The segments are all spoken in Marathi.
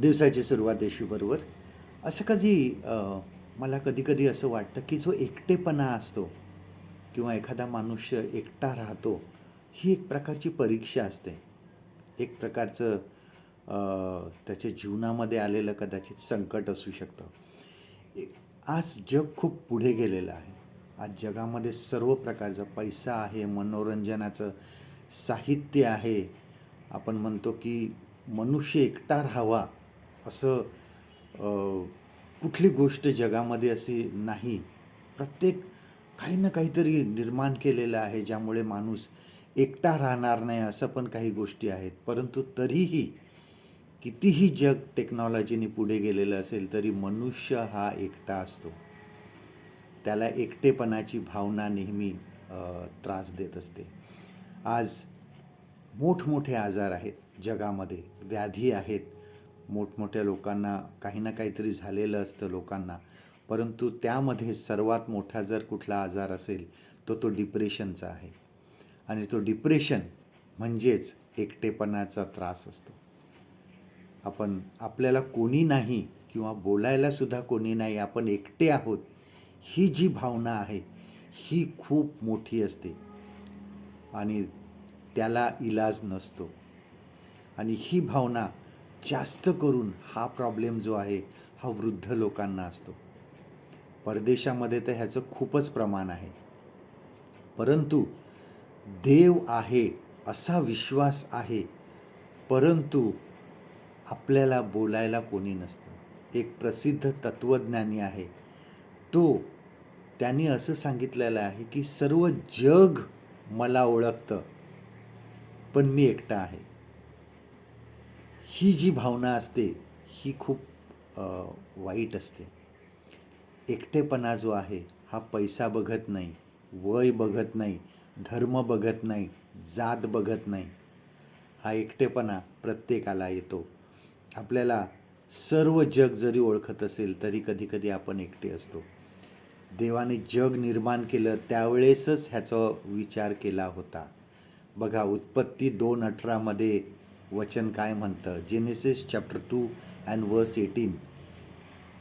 दिवसाची सुरुवात येशूबरोबर असं कधी मला कधी कधी असं वाटतं की जो एकटेपणा असतो किंवा एखादा मनुष्य एकटा राहतो ही एक प्रकारची परीक्षा असते. एक प्रकारचं त्याच्या जीवनामध्ये आलेलं कदाचित संकट असू शकतं. आज जग खूप पुढे गेलेलं आहे. आज जगामध्ये सर्व प्रकारचा पैसा आहे मनोरंजनाचं साहित्य आहे. आपण म्हणतो की मनुष्य एकटा राहावा. असं कुठली गोष्ट जगामध्ये अशी नाही. प्रत्येक काही ना काहीतरी निर्माण केलेलं आहे ज्यामुळे माणूस एकटा राहणार नाही असं पण काही गोष्टी आहेत. परंतु तरीही कितीही जग टेक्नॉलॉजीने पुढे गेलेलं असेल तरी मनुष्य हा एकटा असतो. त्याला एकटेपणाची भावना नेहमी त्रास देत असते. आज मोठमोठे आजार आहेत जगामध्ये व्याधी आहेत मोठमोठ्या लोकांना काही ना काहीतरी झालेलं असतं लोकांना. परंतु त्यामध्ये सर्वात मोठा जर कुठला आजार असेल तो तो डिप्रेशनचा आहे. आणि तो डिप्रेशन म्हणजेच एकटेपणाचा त्रास असतो. आपण आपल्याला कोणी नाही किंवा बोलायला सुद्धा कोणी नाही आपण एकटे आहोत ही जी भावना आहे ही खूप मोठी असते. आणि त्याला इलाज नसतो. आणि ही भावना जास्त करून हा प्रॉब्लेम जो आहे हा वृद्ध लोकांना असतो. परदेशामध्ये तर ह्याचं खूपच प्रमाण आहे. परंतु देव आहे असा विश्वास आहे परंतु आपल्याला बोलायला कोणी नसतं. एक प्रसिद्ध तत्त्वज्ञानी आहे. तो त्यांनी असं सांगितलेलं आहे की सर्व जग मला ओळखतं पण मी एकटा आहे. ही जी भावना असते ही खूप वाईट असते. एकटेपणा जो आहे हा पैसा बघत नाही वय बघत नाही धर्म बघत नाही जात बघत नाही हा एकटेपणा प्रत्येकाला येतो. आपल्याला सर्व जग जरी ओळखत असेल तरी कधीकधी आपण एकटे असतो. देवाने जग निर्माण केलं त्यावेळेसच ह्याचा विचार केला होता. बघा उत्पत्ती दोन अठरामध्ये वचन काय म्हणतं? Genesis chapter two and verse eighteen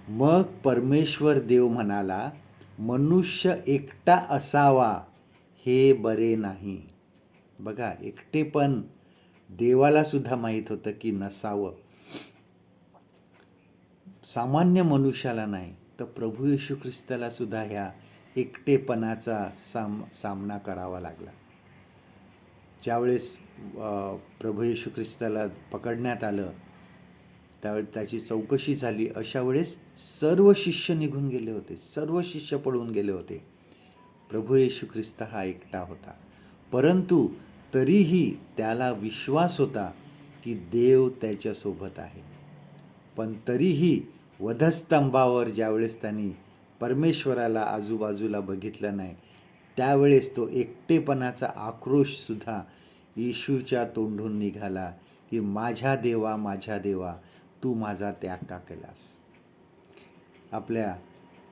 मग परमेश्वर देव म्हणाला मनुष्य एकटा असावा हे बरे नाही. बघा एकटेपण पण देवालासुद्धा माहीत होतं की नसावं. सामान्य मनुष्याला नाही तर प्रभू येशू ख्रिस्ताला सुद्धा ह्या एकटेपणाचा साम सामना करावा लागला. ज्यावेळेस प्रभू येशू ख्रिस्ताला पकडण्यात आलं त्यावेळी त्याची चौकशी झाली. अशा वेळेस सर्व शिष्य निघून गेले होते. सर्व शिष्य पळून गेले होते. प्रभू येशू ख्रिस्त हा एकटा होता. परंतु तरीही त्याला विश्वास होता की देव त्याच्यासोबत आहे. पण तरीही वधस्तंभावर ज्यावेळेस त्यांनी परमेश्वराला आजूबाजूला बघितलं नाही त्यावेळेस तो एकटेपणाचा आक्रोशसुद्धा येशूच्या तोंडून निघाला की माझ्या देवा माझ्या देवा तू माझा त्याग का केलास? आपल्या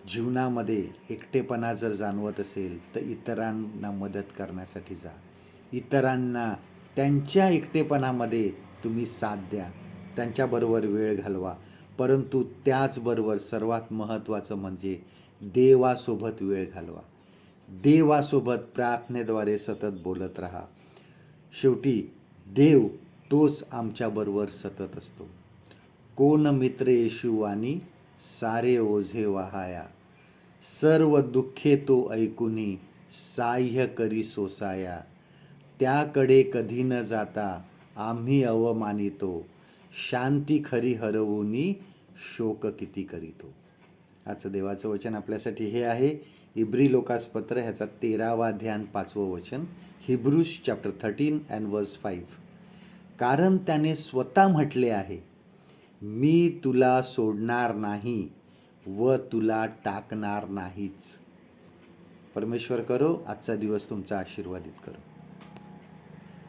जीवनामध्ये एकटेपणा जर जाणवत असेल तर इतरांना मदत करण्यासाठी जा. इतरांना त्यांच्या एकटेपणामध्ये तुम्ही साथ द्या. त्यांच्याबरोबर वेळ घालवा. परंतु त्याचबरोबर सर्वात महत्त्वाचं म्हणजे देवासोबत वेळ घालवा. देवासोबत प्रार्थनेद्वारे सतत बोलत राहा. शेवटी देव तोच आमच्याबरोबर सतत असतो. कोण मित्र येशू आणि सारे ओझे वाहाया. सर्व दुःखे तो ऐकुनी साह्य करी सोसाया. त्याकडे कधी न जाता आम्ही अवमानितो. शांती खरी हरवूनी शोक किती करीतो. आजचं देवाचं वचन आपल्यासाठी हे आहे. इब्री लोकासपत्र ह्याचा तेरावा ध्यान पाचवं वचन Hebrews chapter thirteen and verse five कारण त्याने स्वतः म्हटले आहे मी तुला सोडणार नाही व तुला टाकणार नाहीच. परमेश्वर करो आजचा दिवस तुमचा आशीर्वादित करो.